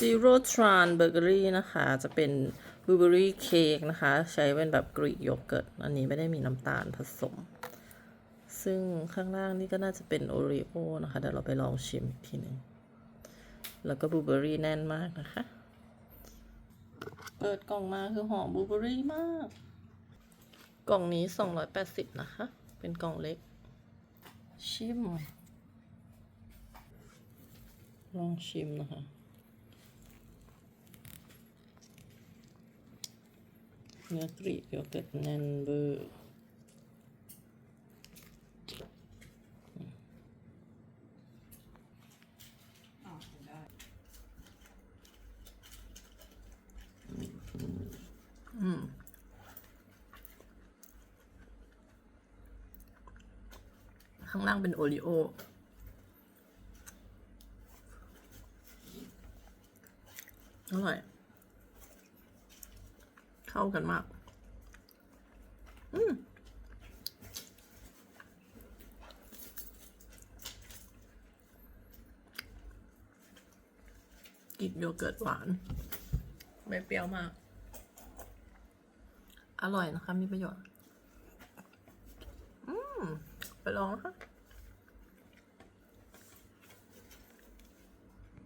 Zero Tran Bakery นะคะ จะเป็นบลูเบอรี่เค้กนะคะ ใช้เป็นแบบกรีกโยเกิร์ต อันนี้ไม่ได้มีน้ำตาลผสม ซึ่งข้างล่างนี่ก็น่าจะเป็นโอรีโอนะคะ เดี๋ยวเราไปลองชิมอีกทีหนึ่งแล้วก็บลูเบอรี่แน่นมากนะคะ เปิดกล่องมาคือหอมบลูเบอรี่มาก กล่องนี้ 280 นะคะ เป็นกล่องเล็ก ชิม ลองชิมนะคะ เนื้อกรีกโยเกิร์ตแน่นเบอร์อืมข้างล่างเป็นโอริโออร่อย เข้ากันมาก อืมกลินโยเกิร์ตหวาน ไม่เปรี้ยวมาก อร่อยนะคะ มีประโยชน์ อืม ไปลองนะคะ